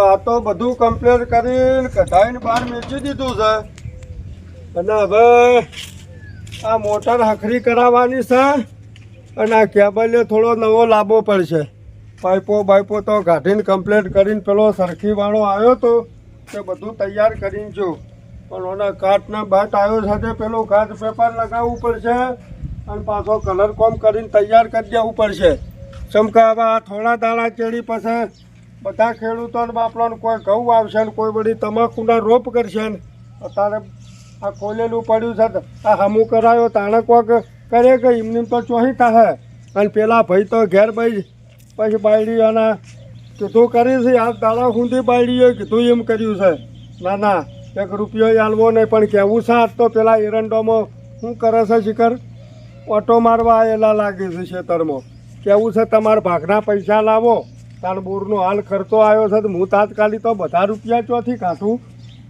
આ તો બધું કમ્પ્લેટ કરીને કઢાઈને બહાર મેચી દીધું છે. અને હવે આ મોટર હખરી કરાવવાની છે અને આ કેબલને થોડો નવો લાંબો પડશે. પાઇપો બાઇપો તો કાઢીને કમ્પ્લેટ કરીને પેલો સરખીવાળો આવ્યો તો તે બધું તૈયાર કરીને જો. પણ ઓના કાટના બાટ આવ્યો સાથે પેલો કાચ પેપર લગાવવું પડશે અને પાછો કલર કોમ કરીને તૈયાર કરી દેવું પડશે. ચમકા આ થોડા દાડા ચેડી પછી બધા ખેડૂતોને બાપલાનું કોઈ ઘઉં આવશે ને કોઈ બધી તમાકુના રોપ કરશે ને, અત્યારે આ ખોલેલું પડ્યું છે, આ હમું કરાયો, તાણે કોક કરે કે એમની તો ચોહી થાહે. અને પેલા ભાઈ તો ઘેર ભાઈ પછી બાયડી અને કીધું કરી છે, આ દાડા સુધી બાયડીએ કીધું એમ કર્યું છે. ના ના, એક રૂપિયો આલવો નહીં, પણ કેવું છે, આજ તો પેલા એરંડોમાં શું કરે છે શિખર? ઓટો મારવા આવેલા લાગે છે ખેતરમાં. કેવું છે, તમારા ભાગના પૈસા લાવો. તાર બોરનો હાલ ખર્ચો આવ્યો છે, તો હું તાત્કાલિક તો બધા રૂપિયા ચોથી કાઢું.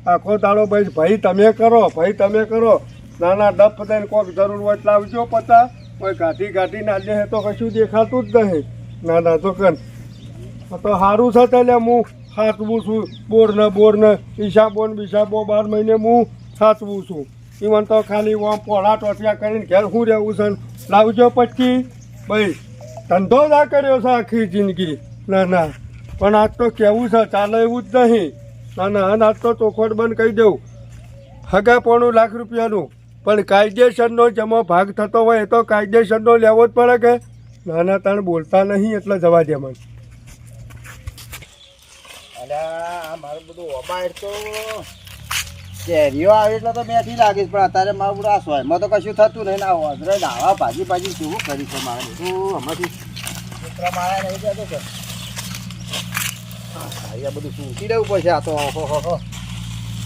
આખો દાડો ભાઈ ભાઈ, તમે કરો, ભાઈ, તમે કરો. નાના ડપ થઈને કોઈક જરૂર હોય એટલે લાવજો પતા કોઈ ગાંઠી ગાંઠી ના હે તો કશું દેખાતું જ નહીં. ના ના, તો કન તો સારું છે એટલે હું સાચવું છું. બોરને બોરને બોર ને બિસાબો બાર મહિને હું સાચવું છું. ઇવન તો ખાલી ઓમ પોળા ટોટિયા કરીને ઘેર શું રહેવું છે લાવજો પછી. ભાઈ ધંધો આ કર્યો છે આખી જિંદગી. ના ના. પણ આજ તો કેવું છે? ચાલે એવું જ નહીં. ના ના, અને આજ તો ચોખવટ બંધ કહી દઉં. હગા પોણું લાખ રૂપિયાનું. પણ કાયદેસરનો જેમાં ભાગ થતો હોય એ તો કાયદેસરનો લેવો જ પડે કે? નાના તાણ બોલતા નહીં એટલે જવા દે મને. આ મારું બધું ઓબાઈટ તો. કેરીઓ આવે એટલે તો મેથી લાગીશ પણ અત્યારે મારું બધું આ સોયમાં તો કશું થતું નહીં ના ઓધરે દાવા ભાજી ભાજી શું કરી છે મારે? બધું હમણાંથી મારા નહીં જતો આ બધું સૂકી દેવું પડશે? આ તો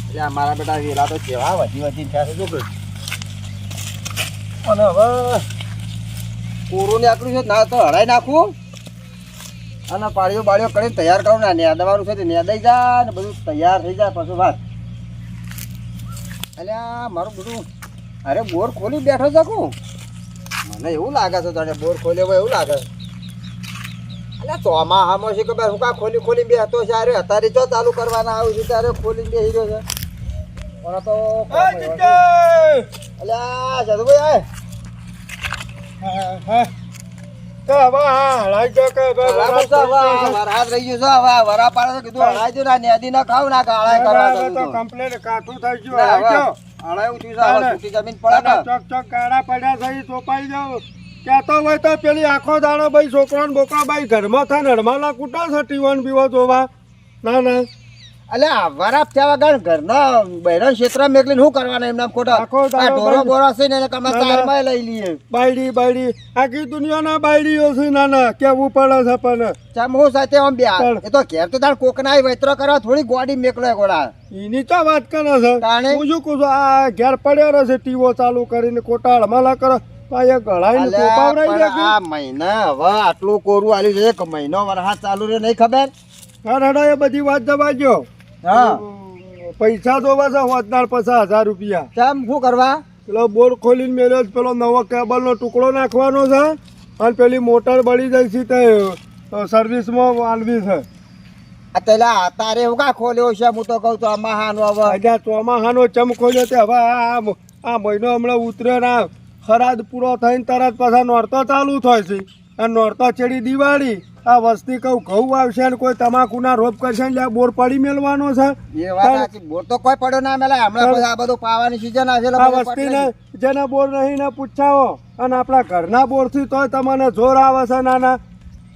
એટલે આ મારા બેટા વેલા તો કેવા વધી વધી થયા છે, શું કરું અને હવે કોરું ને આકડું છે, ના તો હરાઈ નાખું. અને પાળીઓ બાળીઓ કરીને તૈયાર કરું, ને નેદવાનું છે તે નેદાઈ જા ને બધું તૈયાર થઈ જાય પછી વાત. અલ્યા મારું બધું, અરે બોર ખોલી બેઠો શકું મને એવું લાગે છે તને બોર ખોલ્યો એવું લાગે છે. અલ્યા ચોમાહામાં છે કે ભાઈ હું કા ખોલી ખોલી બેસતો છે? અરે અત્યારે જો ચાલુ કરવાના આવ્યું છે ત્યારે ખોલી બે હીરો છે. પણ તો કોમ એવો છે. અલ્યા જદુભાઈ આય તો હવે હળાઈ જો કે હવે બરાબર છે, હવે આ વરસાદ રહી ગયો છે, હવે આ વરા પાડે કીધું હળાઈ ના નેદી ના ખાવ ના કરવા તો. કમ્પ્લેટ કાઠું થઈ ગયું હળાઈ થયું છે, જમીન પડે. ચોક ચોક કાળા પડ્યા થઈ ચોપાઈ જાવ કહેતો હોય તો પેલી આખો દાડો ભાઈ છોકરો ને ભાઈ ઘરમાં થાય નડમાલા કૂટા છે ટીવન પીવો જોવા ના ના અલે વરાપ થયા વગર ઘરના બહેરણ ક્ષેત્ર મેકલીને શું કરવાના એમના ખોટા? આ ઢોરો. બોરો છે ને કમા ના. લઈ લઈએ. બાયડી બાયડી આખી દુનિયાના બાયડીઓ છે ના ના કેવું પડે છે પણ ચા હું સાથે આમ બે એ તો ઘેર તો તાર કોકના વૈત્ર કરવા થોડી ગોડી મેકલો ગોળા એની તો વાત કરે છે? હું શું કહું છું આ ઘેર પડ્યો રહેશે ટીવો ચાલુ કરીને કોટા હળમાલા કરે તો આ મહિના હવે આટલું કોરું આલ્યું છે એક મહિનો વરસાદ ચાલુ રહ્યો નહીં ખબર? એ બધી વાત ગયો હા. પૈસા જોવા છે હોતનાર પચાસ હજાર રૂપિયા. કેમ શું કરવા? પેલો બોર ખોલીને મેલ્યો છે, પેલો નવો કેબલનો ટુકડો નાખવાનો છે અને પેલી મોટર બળી જાય છે તે સર્વિસમાં આલવી છે. આ પેલા તારે એવું કા ખોલ્યો છે? હું તો કહું ચોમાહાનો હવે. ચોમાહાનો ચમ ખોલ્યો તે હવે આ મહિનો હમણાં ઉતર્યો ને. ખરાદ પૂરો થઈને તરત પાછા નોરતો ચાલુ થાય છે. અને નોરતો ચડી દિવાળી આ વસ્તી કહું ઘઉં આવશે ને કોઈ તમાકુના રોપ કરશે ને બોર પડી મેળવાનો છે. બોર તો કોઈ પડ્યો ના મેલે હમણાં આ બધું પાવાની સીઝન આવશે આ વસ્તી વસ્તીને જેને બોર નહીં ને પૂછાવો. અને આપણા ઘરના બોરથી તોય તમને જોર આવે છે નાના.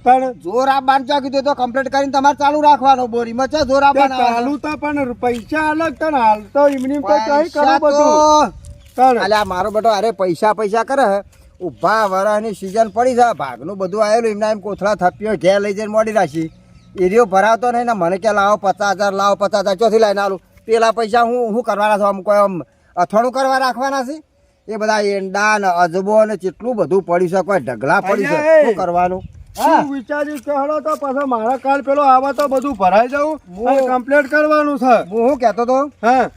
પણ જોર આપવાનું ચા કીધું તો કમ્પ્લીટ કરીને તમારે ચાલુ રાખવાનો બોરીમાં છે જોર તે ચાલુ તો પણ પૈસા અલગ તને હાલ તો ઇમની કઈ કરો બધું? તને અલ્યા મારો બેટો અરે પૈસા પૈસા કરે. ઊભા વરાની સીઝન પડી જાય ભાગનું બધું આવેલું એમના એમ કોથળા થપ્યો ઘેર લઈ જઈને મોડી રાખી. એરિયો ભરાવતો નહીં ને મને કે લાવો પચાસ હજાર લાવો પચાસ હજાર ચોથી લઈને આલું. પેલા પૈસા હું શું કરવાના છો? આમ કોઈ આમ અથાણું કરવા રાખવાના છે? એ બધા એંડા ને અજબો ને કેટલું બધું પડ્યું છે? કોઈ ઢગલા પડી છે? અલ્યા, શું કરવાનું? શું વિચાર્યું? કે હળો તો પાછો મારા કાલ પેલો આવા તો બધું ભરાઈ જવું. હું- અને કરવાનું છે. હું શું કહેતો તો? હા.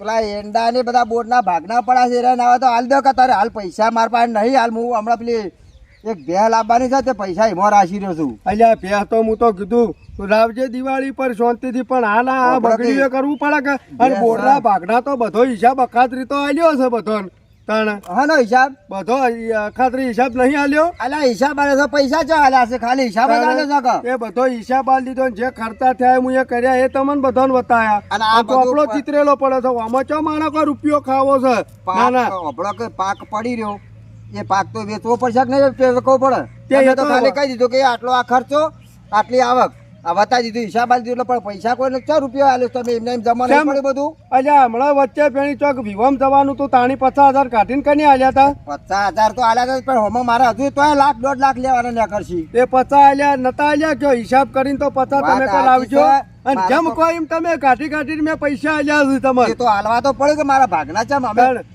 પેલા એંડા ને બધા બોર્ડના ભાગના પડ્યા છે એના આવે તો હાલ દો કે તારે હાલ પૈસા માર પાસે નહીં હાલ હું હમણાં પેલી એક બે લાવવાની છે તે પૈસા એમાં રાશી રહ્યો છું. અલ્યા ભેહ તો હું તો કીધું લાવજે દિવાળી પર શાંતિથી પણ હાલ આ બગડીઓ કરવું પડે કે? અને Yes, ભાગના તો બધો હિસાબ અખાતરી તો આવ્યો છે બધો તાણ? હિસાબ. બધો અખાત્રી હિસાબ નહીં આલ્યો? અલા હિસાબ આલે છે પૈસા ચો આલ્યા છે ખાલી હિસાબ જ છે એ બધો હિસાબ આલી દીધો જે ખર્ચા થયા હું એ કર્યા એ તમને બધાને બતાયા. અને આ આપણો ચિતરેલો પડે છે. આમાં ચો માણસ કોઈ રૂપિયો ખાવો છે? ના પાક ના હબળો કે પાક પડી રહ્યો. એ પાક તો વેચવો પડશે કે નહીં વેચવો પડે. તો તો ખાલી કહી દીધું કે આટલો આ ખર્ચો આટલી આવક. આ બતાવી દીધું હિસાબ આલી દીધું પણ પૈસા કોઈને ચાર રૂપિયા આલ્યો તમે એમને એમ જમા નહીં પડે બધું? અલ્યા હમણાં વચ્ચે પેણી ચોક વિવમ જવાનું તું તાણી પચાસ હજાર કાઢીને કને આલ્યા હતા પચાસ હજાર તો આલ્યા હતા પણ હોમાં મારે હજુ તો લાખ દોઢ લાખ લેવાના ને કરશી. એ પચાસ આલ્યા નતા આલ્યા? કયો હિસાબ કરીને તો પચાસ તમે કાલ આવજો અને જેમ કોઈ એમ તમે કાઢી કાઢીને મેં પૈસા આલ્યા છે તમારે? તો હાલવા તો પડે કે મારા ભાગના છે અમે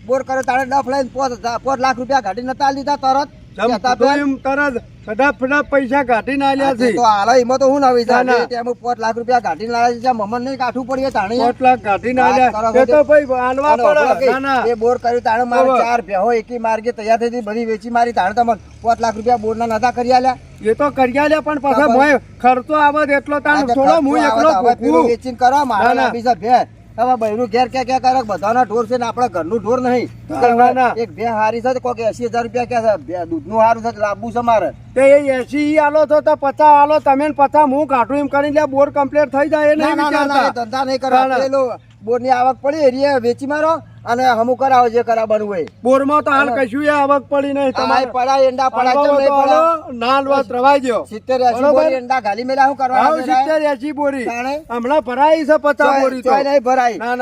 બોર કર્યો તારે ડફ લઈને પોત પોત લાખ રૂપિયા કાઢી નતા લીધા તરત. જેમ કહેતા કીધું પેલા, એમ તરત ફટાફ ફટાફ પૈસા કાઢીને આલ્યા છે તો હાલો એમાં તો હું ના, ના. તેમ પોત લાખ રૂપિયા કાઢીને લાવ્યા છે મમન નહીં કાઠું પડીએ તાણે પાંચ લાખ કાઢીને આલ્યા એ તો ભાઈ આલવા પડે ના ના એ બોર કર્યું તાણે મારે હવે. ભેહો એકી માર્ગે તૈયાર થઈ હતી, બધી વેચી મારી તાણે તમે પોત લાખ રૂપિયા બોરના નતા કરી આલ્યા એ તો કરી આલ્યા પણ પાછા. મોય ખર્ચો આવે એટલો તાણ થોડો હું એકલો ભોગવું. વેચીને કરો મારા ના, ના. છે. હવે બહેનું ઘેર ક્યાં ક્યાં કરે? બધાના ઢોર છે ને આપણા ઘરનું ઢોર નહીં. એક બે હારી છે કોઈક એસી હજાર રૂપિયા ક્યાં છે દૂધનું હારું છે લાંબુ છે મારે. તે એ એસી આલો તો તો પચાસ આલો તમે પચાસ હું કાઢું એમ કરીને બોર કમ્પ્લીટ થઈ જાય ધંધા નહીં કરવા. બોરની આવક પડી એરિયા વેચી મારો અને હમું કરાવો જે કરાવવાનું હોય. બોરમાં તો હાલ કશું આવક પડી નહીં. તમારે પડાય એંડા પડાય આલવા ચમ નહીં હોય તો પડાય? આલો, ના આલવા તો રવાઈ ગયો. સિત્તેર એસી? બોરી એંડા ઘાલી મેલા હું કરવાના છે સિત્તેર એસી બોરી? હમણાં ભરાઈ છે પચાસ બોરી તો. નહીં ભરાય. ના,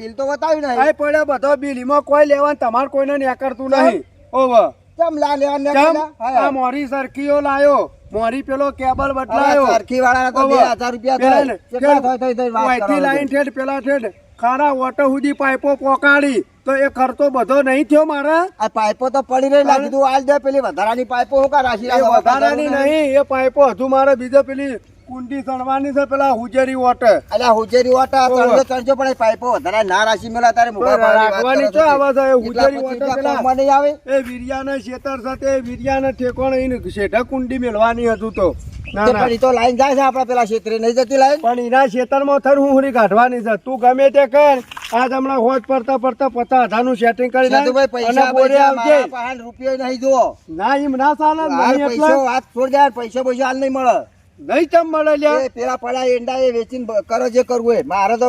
બિલ તો બતાવ્યું નહીં. આય પડે બધો બિલ. એમાં કોઈ લેવાનું તમારે કોઈને નેકરતું નહીં. ઓવર ચમ લા લેવા ને કેમ. આ મોરી સરખીઓ લાયો. મોરી પેલો કેબલ બદલાયો. સરખી વાળા તો બે ઓવર. હજાર રૂપિયા પેલા થાય. ને, કેટલા કેમ? થાય થાય થાય વાત કરો લાઈન ઠેઠ પેલા ઠેઠ. ખારા ઓટો સુધી પાઇપો પોકાડી. તો એ ખર્ચો બધો નહીં થયો મારા? આ પાઇપો તો પડી રહી લાગી તું આલ દે પેલી વધારાની પાઇપો હું કા રાખી વધારાની નહીં એ પાઇપો હજુ મારે બીજો પેલી કુંડી ચણવાની છે પેલા હુજેરી વોટર અલ્યા હુજેરી ઓહો. ત્રણસો ત્રણસો પણ એ પાઇપો વધારા ના રાશિ મેલા તારે તો રાખવાની તે. આવે? છે? હુજેરી પચીસ પેલા. મને આવે? એ વીરિયાના શેતર સાથે વીરિયાના ઠેકોણ એને શેઢા કુંડી મેળવાની હતું તો. પણ ઈ તો લાઈન જાય છે આપડા પેલા ક્ષેત્રે નહીં જતી લાઈન? પણ એના ખેતરમાં થર હું હુરી કાઢવાની છે. તું ગમે તે કર. આજ હમણાં હોજ પડતા પડતા પચાસ હજારનું સેટિંગ કરી નાખ અને પૈસા બોરે આવજે. રૂપિયા નહીં જુઓ. ના એમ ના ચાલે પૈસો વાત છોડ જાય પૈસા પૈસા હાલ નહીં મળે. નહીં તમ મળે લ્યા પેલા પડા એંડા એ વેચીને કરો જે કરવું એ મારે તો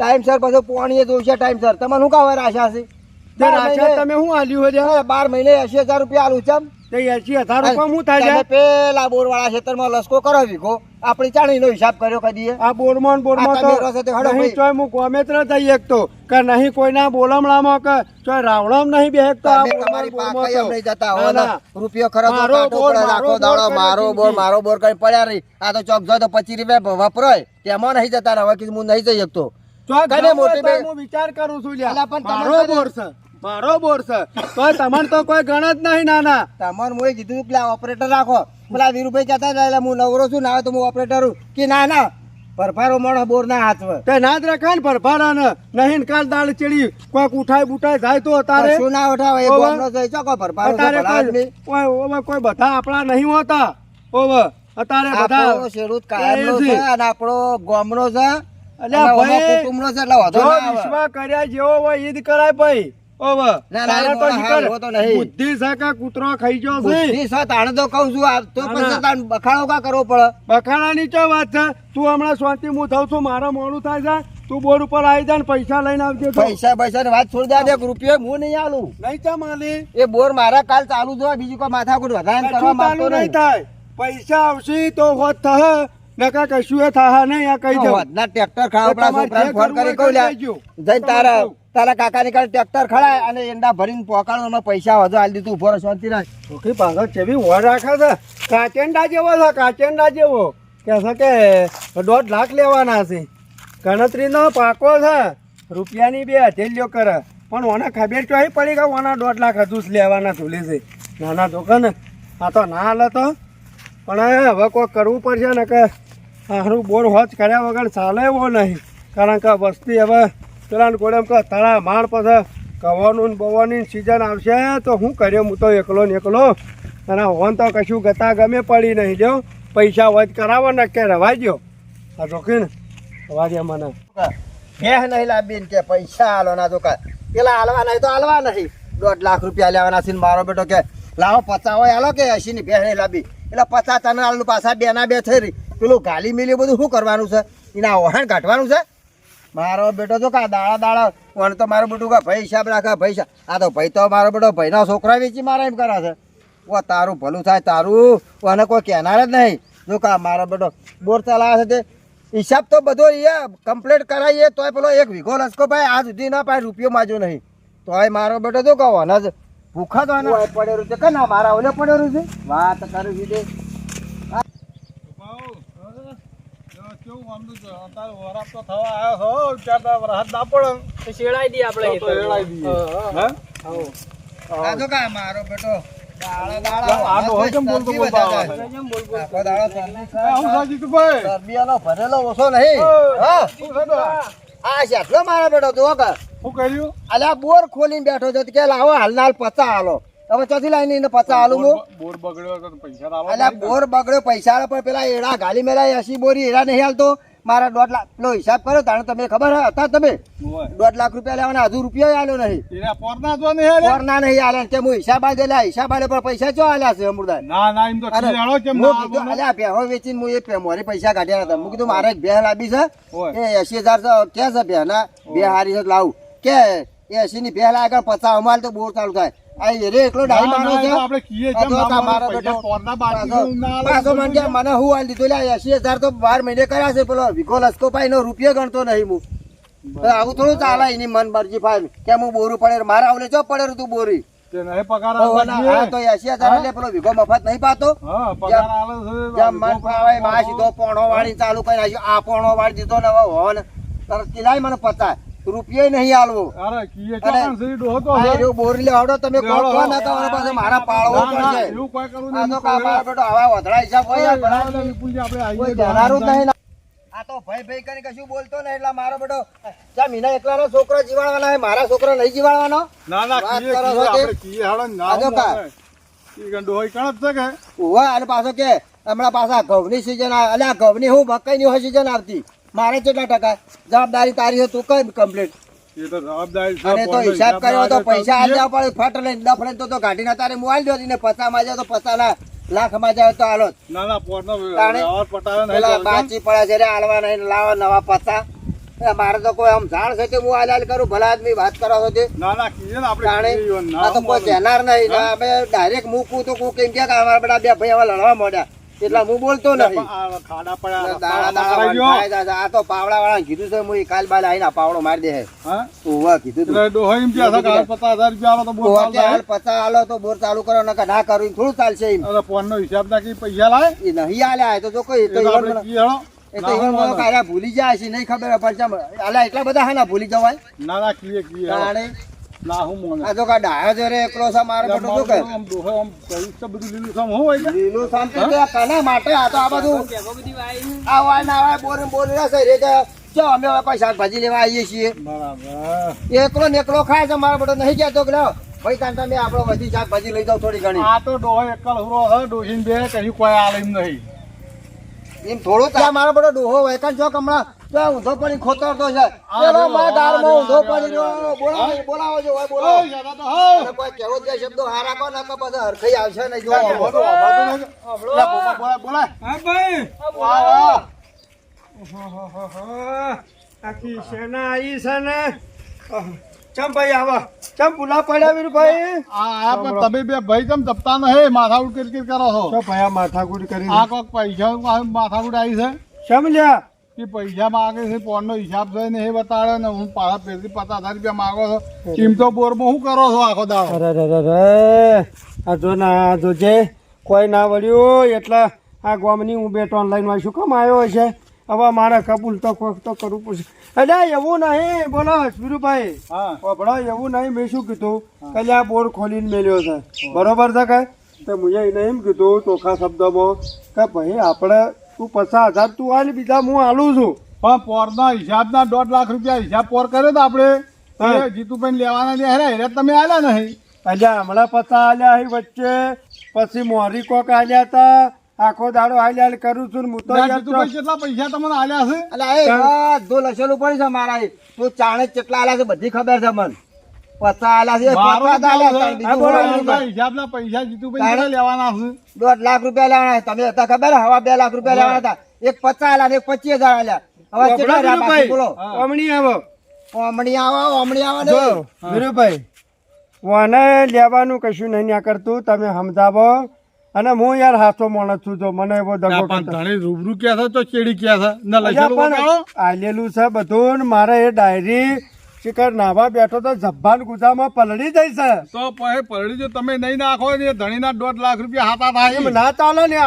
ટાઈમ સર પછી પોણીએ જોઈશે ટાઈમ સર તમને શું કાવે રાશા છે? રાશા તમે શું આલ્યું હોય બાર મહિને એસી હજાર રૂપિયા આલું છે પેલા બોરવાળા ખેતરમાં લસકો કરો વીઘો આપણી ચાણીનો હિસાબ કર્યો કદીએ આ બોરમાં બોરમાં તો નહીં ચોય હું ગમે તે ન થઈ એકતો કે નહીં કોઈના બોલમણામાં કે ચોય રાવણામ નહીં બેહકતો આ તમારી પાકા તો. નહીં જતા ના, હો ને. ના. રૂપિયો ખરો મારો બોર, પડે મારો આખો બોર દાડો મારો બોર મારો બોર કરીને પડ્યા રહી આ તો ચોક જો તો પચીસ રૂપિયા વપરાય. તેમાં નહીં જતા હવે કીધું હું નહીં જઈ શકતો. ચોક મોટી હું વિચાર કરું છું લ્યા. પણ તમે બોર છે. મારો બોર છે. તો તમને તો કોઈ ગણ જ નહીં નાના. તમારે હું કીધું કે ઓપરેટર રાખો. પેલા વીરુભાઈ કહેતા એટલે હું નવરો છું ના તો હું ઓપરેટર કે ના ના. પરફારો મોણો બોર ના હાથમાં. તે ના જ રખાય ને પરભારા ને નહીં કાલ દાળ ચડી કોઈક ઉઠાય બુઠાય જાય તો તારે શું ના ઉઠાવે? એ ચોકો આદમી. કોઈ ઓવે, ઓવે કોઈ બધા આપણા નહીં હોતા. ઓવે અત્યારે આપણો બધા ખેડૂત કાયમનો છે. અને આપણો ગોમનો છે. એટલે ભાઈ, કુટુંબનો છે એટલે વાંધો વિશ્વા કર્યા જેવો હોય ઈદ કરાય ભાઈ. ઓવે ના, તારે એ તો મોણા શીખર હાલ, એવો તો નહીં. બુદ્ધિ છે કે કૂતરો ખાઈ ગયો છે. બુદ્ધિ છે, તાણે તો કહું છું આ તો પછી ના. બખાડો કા કરવો પડે? બખાડાની ચો વાત છે? તું હમણાં શાંતિ હું થઉં છું મારા મોડું થાય છે. તું બોર્ડ ઉપર આવી જા ને પૈસા લઈને આવજે પૈસા પૈસા ની વાત છોડી દે એક રૂપિયો હું નહીં આલું. નહીં ચા માલી. એ બોર મારા કાલ ચાલુ જો બીજું કોઈ માથાકૂટ વધારે કરવા માંગતો નહીં. થાય. પૈસા આવશે તો હોત થશે નકા કશું એ થશે નહીં આ કહી દઉં. ના ટ્રેક્ટર ખાવા ફોન કરી કહું તારા તારા કાકાની કાલે ટ્રેક્ટર ખડાય અને એંડા ભરીને પોકાળો અમે પૈસા વધુ હાલ દીધું, ઊભો શાંતિ રાખ. છોકરી પાછળ ચેવી વર રાખે છે? કાચેંડા જેવો છે, કાચેંડા જેવો. કે છે કે દોઢ લાખ લેવાના છે. ગણતરીનો પાકો છે, રૂપિયાની બે હથેલીઓ કરે. પણ ઓને ખબર ચોઈ પડી કે ઓના દોઢ લાખ હજુ જ લેવાના તુલી છે. નાના દુકાન આ તો ના હાલે તો. પણ હવે કોઈ કરવું પડશે ને કે હારું બોર હોજ કર્યા વગર ચાલે એવો નહીં. કારણ કે વસ્તી હવે પેલા એમ કે તારા માણ પછી કવાનું બવાની સિઝન આવશે તો હું કર્યો? હું તો એકલો ને એકલો. અને હોન તો કશું ગતા ગમે પડી નહીં, જો. પૈસા વધ કરાવો ને કે રવા દ્યો. આ રોકીને ને રવા દે મને. હે નહીં લાવી કે પૈસા આલો ના તો પેલા હાલવા નહીં તો હાલવા નહીં. દોઢ લાખ રૂપિયા લેવાના છે મારો બેટો કે, લાવો હોય હાલો કે એસી ની નહીં લાવી. એટલે પચાસ તને આલું પાછા બે ના બે થઈ રહી. પેલું ગાલી મિલી બધું શું કરવાનું છે? એના વહાણ કાઢવાનું છે? મારો બેટો તો કા દાડા દાડા વણ તો મારો બેટું કા ભાઈ હિસાબ રાખે ભાઈ. આ તો ભાઈ તો મારો બેટો ભાઈના છોકરા વેચી મારા એમ કરે છે. ઓ તારું ભલું થાય તારું. અને કોઈ કહેનાર જ નહીં. જો કા મારો બેટો બોર ચલાવે છે તે. હિસાબ તો બધો એ કમ્પ્લીટ કરાવીએ તોય પેલો એક વીઘો લસકો ભાઈ આ સુધી ના પાય રૂપિયો માજો નહીં. તોય મારો બેટો તો કહો ને જ ભૂખા તો પડેલું છે. કે ના મારા ઓલે પડેલું છે? વાત કરું છું તે કેવું આમ તો તારે વરાપ તો થવા આવ્યો છો ચાર તાર વરસાદ ના પડે. શેડાઈ દઈએ આપણે તો રેડાઈ દઈએ. હે આ તો કા મારો બેટો મારો બેટો અલ્યા બોર ખોલીને બેઠો છો કે લાવો હાલના હાલ પચા હાલો હવે ચોથી લાઈન એને પચાસ આલુ બોર બગડ્યો પૈસા અલ્યા બોર બગડ્યો પૈસા પણ પેલા એડા ગાલી મેલા એસી બોરી એડા નહીં હાલતો મારા દોઢ લાખ પેલો હિસાબ કર્યો તાણે તમે ખબર હતા તમે? દોઢ લાખ રૂપિયા લેવાના હજુ રૂપિયા આલ્યો નહીં. પોરના જો નહીં આલે કે હું હિસાબ આ દેલા હિસાબ આલે પણ પૈસા ચો આલ્યા છે અમૃદાય ના ના એમ તો અરે, કેમ ના કીધું, અલ્યા ભેહો વેચીને હું એ મોરી પૈસા કાઢ્યા હતા. હું કીધું મારે એક ભેહ લાવી છે. એ એસી હજાર તો કે છે ભેહના? બે હારી છે લાવું. કે એસી ની ભેહ લાગે પચાસ અમાલ તો બોર ચાલુ થાય. આ એ રે એકલો ડાઈ માનો છે. આપણે કીએ આ કેમ તો ના કા મળે? મારો પૈસા બેટો પોરના બાકી ના પાછો તો મને કે મને હું હાલ દીધો? લે એસી હજાર તો બાર મહિને કર્યા છે પેલો વિકો લસકો પાઈ નો રૂપિયો ગણતો નહીં હું. આવું થોડું ચાલે એની મન મરજી ફાય કે હું બોરું પડે મારા આવલે ચો પડે તું બોરી? નહીં પગાર તો. આ એસી હજાર એટલે પેલો વિકો મફત નહીં પાતો? પગાર છે. જેમ મન ફાવે માં સીધો પોણો વાળી ચાલુ કરી આ પોણો વાળી દીધો ને હવે હોન. તરત કિલાય મને પતા રૂપિયો નહીં આલવો. અરે, કીએ ચોકણ ડોહો તો આ જો બોરી લેવડો તમે કોણ કોણ ના કરો પાસે મારા પાળવો ના, ના, પડશે. એવું કોઈ કરવું આ તો કા બેટો આવા વધડા હિસાબ હોય યાર, બરાબર વિપુલજી આપણે આવી તો નહીં. આ તો ભાઈ ભાઈ કરીને કશું બોલતો નહીં એટલે મારો બેટો ચા મીના એકલાનો છોકરો જીવાડવાના હે મારા છોકરો નહીં જીવાડવાનો? ના ના કીએ, આપણે કીએ હાડો ના આ જો કા? ઈ ગંડો હોય કણ જ છે કે? ઓવે અને પાછો કે હમણાં પાછા ઘઉંની સિઝન અલ્યા ઘઉંની હું મકાઈની હોય સીઝન આવતી મારે કેટલા ટકા? જવાબદારી તારી તું કઈ કમ્પ્લીટ તો અને તો હિસાબ કર્યો તો પૈસા આવે પડે ફટ લઈને દફડે તો તો ગાડીના તારે મોબાઈલ દો ને પચાસમાં જાવ તો પચાસ ના લાખમાં જાવ તો હાલો. ના ના પેલા. બાચી પડે છે હાલવા નહીં લાવો નવા પત્તા મારે તો કોઈ આમ જાણ છે કે હું હાલ કરું ભલા આદમી વાત કરો છો તે. ના ના આપણે ના આ કોઈ. કહેનાર નહીં ના અમે ડાયરેક્ટ મૂકું તો કોઈ કેમ કે અમારા બધા બે ભાઈ હવે લડવા માંડ્યા. એટલે હું બોલતો નથી. આ ખાડા પડ્યા તો પાવડા વાળા કીધું છે હું કાલ બાલ આવીને પાવડો મારી દે હા? ઓવા કીધું તું. પચાસ આલો તો બોર આલો તો ચાલુ કરો ના કરું થોડું ચાલશે એમ. અરે પોરનો હિસાબ નાખી પૈસા લાય? એ નહીં આલ્યા તો જો કોઈ એ તો તો ઈવન તો ના, ભૂલી જાય છે નહીં ખબર ચમ આલ્યા એટલા બધા હા ના ભૂલી જવાય. ના ના કીએ કીએ ના હું મોને. આ તો કા ડાયો છે રે એકલો છે મારો આમ બેટો શું આમ બધું લીલું હોય કે? લીલું તો આ કાના માટે આ તો આ બધું આ વાય ના વાય બોર બોર રહેશે રે કે અમે હવે કોઈ શાકભાજી લેવા આવીએ છીએ. બરાબર. એકલો ને એકલો ખાય છે મારા બટો નહીં કહેતો કે લ્યો ભાઈ તાન તમે આપણો બધી શાકભાજી લઈ જાઓ થોડી ઘણી. આ તો ડોહો એકલ હુરો છે ડોહીન બે કહી કોઈ આલે એમ નહીં. એમ થોડું ત્યાં મારો બધો ડોહો વેકાન છો હમણાં ત્યાં ઊંધો પડી ખોતરતો છે. પેલો મારા દાળમાં ઊંધો પડી રહ્યો. બોલાવો બોલાવો જો હોય બોલાવો. કોઈ કેવો કે શબ્દો હારા કો નકર પછી હરખઈ આવશે નહીં. જો. બોલા. હા ભાઈ. વાહ, વાહ. આખી સેના આવી છે ને. ચમ ભાઈ આવા? ચમ ભૂલા પડ્યા વીર ભાઈ? આ પણ તમે બે ભાઈ કેમ જપતા નહીં માથાકૂટ કિરકિર કરો છો? તો ભાઈ આ માથાકૂટ કરી આ કોક પૈસા માથાકૂટ આવી છે? સમજ્યા કે પૈસા માગે છે પોનનો હિસાબ છે ને એ બતાડે ને હું પાછા પેલી પચાસ હજાર રૂપિયા માગો છો. કિંમતો બોરમાં શું કરો છો આખો દાડો? અરે અરે આ જો ના જોજે કોઈ ના વળ્યું એટલે આ ગામની હું બેટ ઓનલાઈન શું કામ આવ્યો છે? હવે મારે કબૂલ તો કોક તો કરવું પડશે. અરે એવું નહીં બોલો વીરુભાઈ હા. એવું નહીં મેં શું કીધું? કે આ બોર ખોલીને મેલ્યો છે. બરોબર છે કે? તો મુજે એને એમ કીધું ચોખ્ખા શબ્દમાં કે ભાઈ આપણે તું પચાસ હજાર તું હાલ બીજા હું હાલું છું. પણ પોરના હિસાબના દોઢ લાખ રૂપિયા હિસાબ પોર કર્યો તો આપણે. જીતુભાઈ લેવાના જે હેરા હેરા તમે આવ્યા નહીં. અલ્યા હમણાં પચાસ આલ્યા અહીં વચ્ચે. પછી મોરી કોક આલ્યા હતા. આખો દાડો હાલ્યા કરું છું ને હું તો કેટલા પૈસા તમને આલ્યા છે? અલા એ બધું લખેલું પડ્યું છે મારા તું ચાણે કેટલા આલ્યા છે બધી ખબર છે મને. દોઢ લાખ રૂપિયા લેવાના તમે હતા ખબર હવા બે લાખ રૂપિયા લેવાના હતા. એક પચાસ લાખ એક પચીસ હજાર આલ્યા હવે કેટલા રહ્યા બાકી? બોલો. હા. આવો. ઓમણી આવો ઓમણી આવો વીરુભાઈ વાને લેવાનું કશું નહીં કરતું. તમે સમજાવો. અને હું યાર હાથો માણસ છું જો મને એવો દગો રૂબરૂ ક્યાં છે તો ચેડી ક્યાં છે. આલેલું છે બધું ને મારે એ ડાયરી શિખર નાવા બેઠો તો જબ્બાન ગુજામાં પલળી જાય છે. તો પછી જો તમે નહીં નાખો ને ધણીના દોઢ લાખ રૂપિયા હાથા થાય. એમ ના ચાલે ને.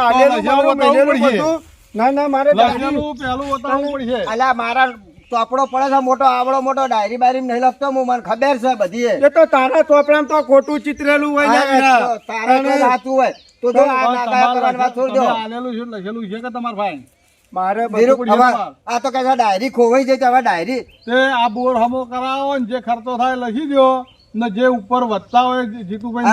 બધું. ના ના મારે ડાયરી પહેલું બતાવવું પડશે. અલ્યા મારા ચોપડો પડે છે મોટો આવડો મોટો ડાયરી બાયરી નહીં લખતો હું મને ખબર છે બધી એ. તો તારા ચોપડામાં તો ખોટું ચિતરેલું હોય તારા સાચું હોય. તો જો આ નાગાયા કરવાની વાત તમારે છોડી દો. તમે આલેલું છે લખેલું છે કે તમારે ભાઈ? મારે આ તો કહે છે ડાયરી ખોવાઈ જાય છે હવે ડાયરી. તે આ બોર્ડ હમો કરાવો ને જે ખર્ચો થાય લખી દો ને જે ઉપર વધતા હોય જીતુભાઈ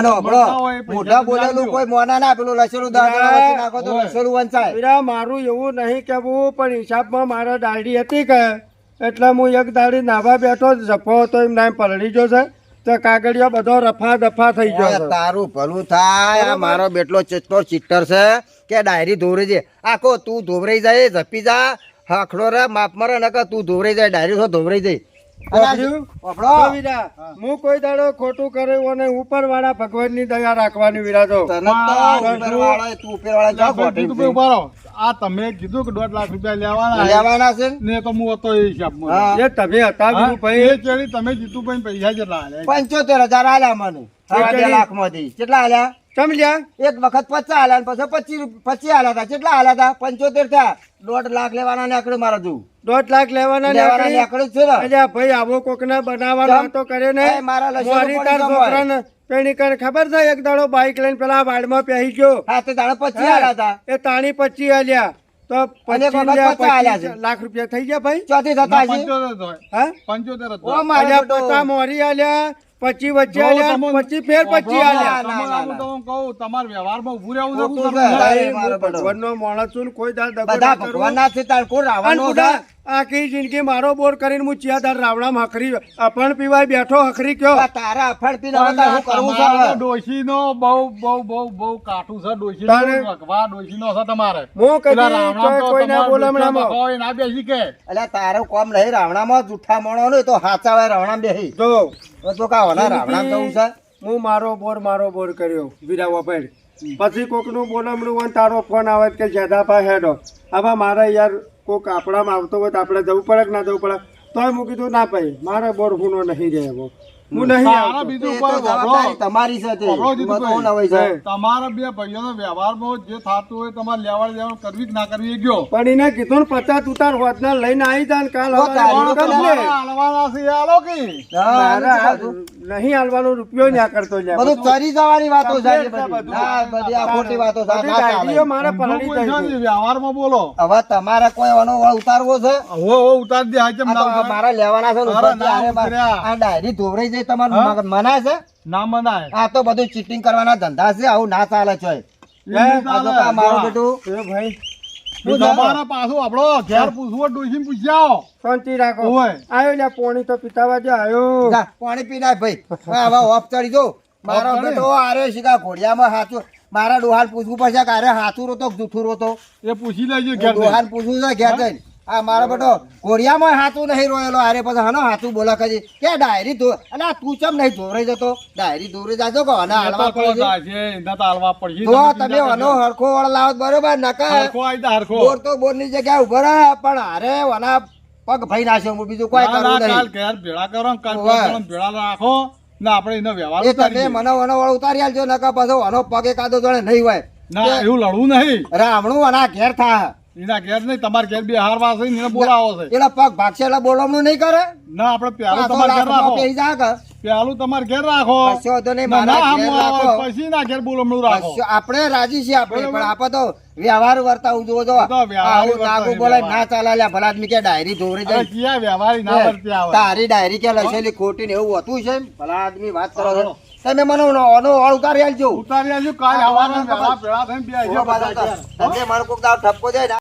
હોય બોલેલું કોઈ મોના ના પેલું લસેલું વચ્ચે નાખો તો લસેલું વંચાય વીરા મારું એવું નહીં કેવું પણ હિસાબમાં મારા ડાયરી હતી કે એટલે હું એક દાડી નાવા બેઠો જપો હતો એમ નામ પલળી ગયો છે. તો કાગળિયો બધો રફા દફા થઈ ગયો તારું ભલું થાય. આ મારો બેટલો ચેટલો ચિત્તર છે કે ડાયરી ધોરે છે. આખો તું ધોવરાઈ જાય ઝપી જા. હખડો રે માપ મરે નકર તું ધોવરાઈ જાય ડાયરી ધોવરાઈ જાય. હું. કોઈ દાડો ખોટું કર્યું અને ઉપર વાળા ભગવાનની દયા રાખવાની વીરા તો તને તો ઉપરવાળાએ તું ઉપરવાળા જા ભાઈ, ખોટી જીતુભાઈ ઊભા રહો. આ તમે કીધું કે દોઢ લાખ રૂપિયા લેવાના લેવાના છે ને? તો હું હતો એ હિસાબ એ તમે હતા એ ચેડી તમે જીતુભાઈ પૈસા કેટલા પંચોતેર હજાર આલ્યા મને. બે લાખમાંથી કેટલા આલ્યા? સમજ્યા એક વખત પચાસ આલ્યા ને પછી પચીસ પચીસ આલ્યા હતા. કેટલા આલ્યા હતા? પંચોતેર થયા. દોઢ લાખ લેવાના ને આકડે મારા જોવું દોઢ લાખ લેવાના લેવાના ને નીકળી. આકડે જ છે ને. અલ્યા ભાઈ આવો કોક ને બનાવવાનો હતો ને. મારા તાર પેણી કરે ખબર છે એક દાડો બાઈક લઈને પેલા વાડમાં પહેરી ગયો. એ તાણી પચી આલ્યા. તો. લાખ રૂપિયા થઈ ગયા ભાઈ? ચોથી થતા હોય. મારે આલ્યા પચી વચ્ચે આલ્યા પચી ફેર પચી ના, આલ્યા. ના, ના, ના. કહું, તમારે વ્યવહારમાં ઊભું રહેવું ભગવાન. ભગવાનનો માણસ કોઈ દાડ દગો બધા ના. ભગવાન ના છે તાર કોણ બુડા, આખી જિંદગી મારો બોર કરીને હું ચિયાદાર રાવણા હખરી અફણ પીવાય બેઠો હખરી કયો? તારા અફણ પીવા હું કરવું છે તમારો હવે? બહુ બહુ બહુ બહુ કાઠું છે ડોશીનો ભગવા ડોશી નો છે તમારે. હું કદી રાવણા કોઈ- ના તમારા બોલામણામાં. ડોશીના ના બેસી કે. અલ્યા તારો કોમ નહીં રાવણામાં જુઠ્ઠા મોણો ને તો હાચા વાય રાવણા બેહી તો તો કા હોના રાવણા જવું છે? હું મારો બોર મારો બોર કર્યો વિરાવા વપેડ પછી કોકનું બોલમણું હોય તારો ફોન આવે કે જેદાપા હેડો. હવે મારે યાર કોક આપણામાં આવતો હોય તો આપણે જવું પડે કે ના જવું પડે? તોય મૂકી દઉં ના ભાઈ, મારે બોર હુનો નહીં રહેવો. હું નહીં તારા આવતો બીજું કોઈ જવાબદારી તમારી સાથે. તમારા બે ભાઈઓનો વ્યવહારમાં જે થતું હોય તમારે લેવાડ દેવાડ કરવી કે ના કરવી એ ગયો પણ એને કીધું ને પચાસ ઉતાર હોતના લઈને આવી જા કાલ તારી. હાલવાના છે હાલો કે નહીં હાલવાનો રૂપિયો ન્યા કરતો. બધું ચરી જવાની વાતો છે આ બધું. આ ખોટી વાતો ના મારે જાય છે. વ્યવહારમાં બોલો હવે તમારે કોઈ વળ ઉતારવો છે હો ઉતાર દે ના ઉતારે. મારા લેવાના છે ને ના. આ ડાયરી ધોવરાઈ જાય તમારું હા? મનાય છે? ના મનાય. આ તો બધું ચીટિંગ કરવાના ધંધા છે આવું ના ચાલે છે. એ મારું બેટું? એ ભાઈ હું તમારા પાછું આપણો ઘેર પૂછવું ડોશીને પૂછી આવો શાંતિ રાખો. ઓય. આયો લ્યા પોણી તો પીતાવા જો આયો. પાણી પી ભાઈ. હવે ઓફ ચડી જો. મારો? બેટો આરે શીખા ઘોડિયામાં હાચું. મારા ડોહાન પૂછવું પડશે કે અરે હાચું રોતો જૂઠું રોતો? એ પૂછી લેજો ઘેર ડોહાન પૂછવું છે ઘેર જઈને. આ મારો બેટો કોરિયામાં હાથું નહીં રોયેલો આરે પછી હનો હાથું બોલા કજી કે ડાયરી ધો અને તું ચમ નહીં ધોરાઈ જતો? ડાયરી ધોરી જાજો કે હને હાલવા તો તો પડશે. જો તમે હનો હરખો વળ લાવો બરોબર નકા હરખો આવી હરખો. બોર તો બોરની જગ્યાએ ઊભો રહે પણ હારે વના પગ ભઈ નાખ્યો હું બીજું કોઈ કરું નહીં. ઘેર ભેળા કરો ભેળા રાખો ને આપણે એનો વ્યવહાર એ તમે. મને વનો વળ ઉતારી આલજો નકા પાછો વનો પગ એકાદો જણે નહીં હોય. ના એવું લડવું નહીં. રામણું વના ઘેર થા. એના ઘેર નહીં તમારે ઘેર બે હાર વાસે ને એને બોલાવો છે. એના પગ ભાગશે એટલે બોલાવવાનું નહીં કરે? ના આપણે પ્યાલું તમારે ઘેર રાખો પ્યાલું તમારે ઘેર રાખો. કશો વાંધો નહીં, મારા ઘેર રાખો. પછી ના ઘેર બોલમણું રાખો. આપણે રાજી છીએ આપણે પણ આપણે તો વ્યવહાર વર્તાવું જોવો જો આવું નાગું બોલાય ના ચાલે લ્યા, ભલા આદમી કે ડાયરી ધોરી જાય. ક્યાં વ્યવહારી ના વર્તી આવે. તારી ડાયરી કે લખેલી ખોટી ને એવું હતું છે? ભલા આદમી વાત કરો છો. તમે મને ઓનો ઓળ ઉતારી આલજો. ઉતારી આવજો કાલ થઈને બે કોક દાવ ઠપકો જાય